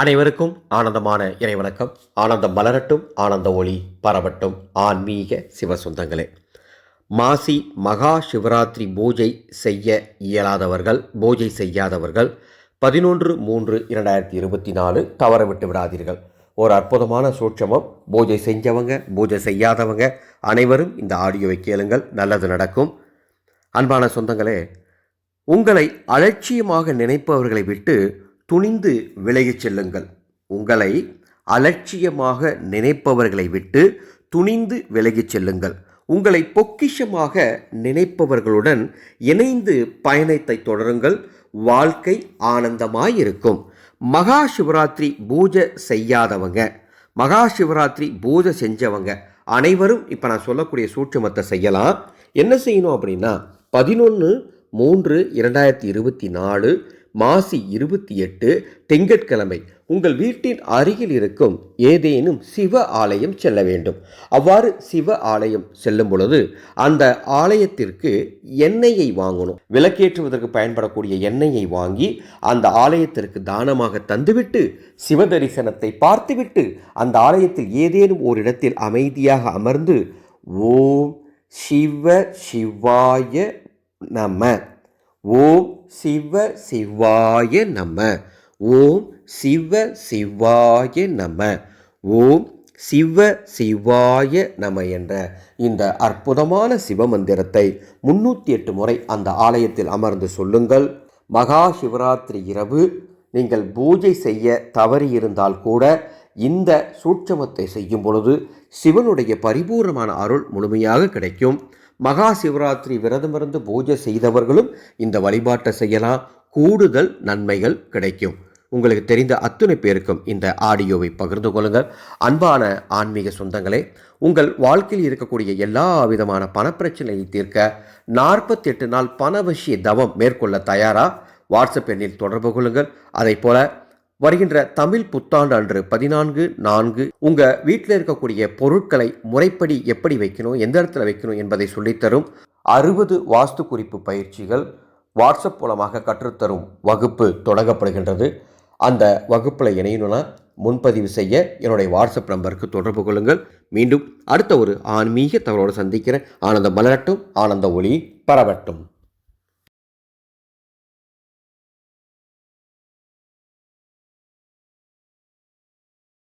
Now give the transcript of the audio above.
அனைவருக்கும் ஆனந்தமான இறைவணக்கம். ஆனந்தம் மலரட்டும் ஆனந்த ஒளி பரவட்டும். ஆன்மீக சிவசுந்தங்களே. மாசி மகா சிவராத்திரி பூஜை செய்ய இயலாதவர்கள் பூஜை செய்யாதவர்கள் பதினொன்று மூன்று இரண்டாயிரத்தி இருபத்தி நாலு தவற விட்டு விடாதீர்கள். ஒரு அற்புதமான சூட்சமம். பூஜை செஞ்சவங்க பூஜை செய்யாதவங்க அனைவரும் இந்த ஆடியோவை கேளுங்கள். நல்லது நடக்கும். அன்பான சொந்தங்களே உங்களை அலட்சியமாக நினைப்பவர்களை விட்டு துணிந்து விலகிச் செல்லுங்கள். உங்களை அலட்சியமாக நினைப்பவர்களை விட்டு துணிந்து விலகிச் செல்லுங்கள். உங்களை பொக்கிஷமாக நினைப்பவர்களுடன் இணைந்து பயணத்தை தொடருங்கள். வாழ்க்கை ஆனந்தமாயிருக்கும். மகா சிவராத்திரி பூஜை செய்யாதவங்க மகா சிவராத்திரி பூஜை செஞ்சவங்க அனைவரும் இப்போ நான் சொல்லக்கூடிய சூட்சுமத்தை செய்யலாம். என்ன செய்யணும் அப்படின்னா பதினொன்று மூன்று இரண்டாயிரத்தி இருபத்தி நாலு மாசி இருபத்தி எட்டு திங்கட்கிழமை. உங்கள் வீட்டின் அருகில் இருக்கும் ஏதேனும் சிவ ஆலயம் செல்ல வேண்டும். அவ்வாறு சிவ ஆலயம் செல்லும் பொழுது அந்த ஆலயத்திற்கு எண்ணெயை வாங்கணும். விளக்கேற்றுவதற்கு பயன்படக்கூடிய எண்ணெயை வாங்கி அந்த ஆலயத்திற்கு தானமாக தந்துவிட்டு சிவ தரிசனத்தை பார்த்துவிட்டு அந்த ஆலயத்தில் ஏதேனும் ஒரு இடத்தில் அமைதியாக அமர்ந்து ஓம் சிவ சிவாய நம ஓம் சிவ சிவாய நம. ஓம் சிவ சிவாய நம. ஓம் சிவ சிவாய நம என்ற இந்த அற்புதமான சிவமந்திரத்தை முன்னூற்றி எட்டு முறை அந்த ஆலயத்தில் அமர்ந்து சொல்லுங்கள். மகா சிவராத்திரி இரவு. நீங்கள் பூஜை செய்ய தவறியிருந்தால் கூட இந்த சூட்சமத்தை செய்யும் பொழுது சிவனுடைய பரிபூர்ணமான அருள் முழுமையாக கிடைக்கும். மகா சிவராத்திரி விரதமிருந்து பூஜை செய்தவர்களும் இந்த வழிபாட்டை செய்யலாம். கூடுதல் நன்மைகள் கிடைக்கும். உங்களுக்கு தெரிந்த அத்துணை பேருக்கும் இந்த ஆடியோவை பகிர்ந்து கொள்ளுங்கள். அன்பான ஆன்மீக சொந்தங்களே உங்கள் வாழ்க்கையில் இருக்கக்கூடிய எல்லா விதமான பணப்பிரச்சனையை தீர்க்க நாற்பத்தெட்டு நாள் பணவசிய தவம் மேற்கொள்ள தயாரா? வாட்ஸ்அப் எண்ணில் தொடர்பு கொள்ளுங்கள். அதை போல வருகின்ற தமிழ் புத்தாண்டு அன்று பதினான்கு நான்கு உங்கள் வீட்டில் இருக்கக்கூடிய பொருட்களை முறைப்படி எப்படி வைக்கணும் எந்த இடத்துல வைக்கணும் என்பதை சொல்லித்தரும் அறுபது வாஸ்து குறிப்பு பயிற்சிகள் வாட்ஸ்அப் மூலமாக கற்றுத்தரும் வகுப்பு தொடங்கப்படுகின்றது. அந்த வகுப்பில் இணையணும்னா முன்பதிவு செய்ய என்னுடைய வாட்ஸ்அப் நம்பருக்கு தொடர்பு கொள்ளுங்கள். மீண்டும் அடுத்த ஒரு ஆன்மீக தகவலோடு சந்திக்கிறேன். ஆனந்தம் மலரட்டும் ஆனந்த ஒளி பரவட்டும்.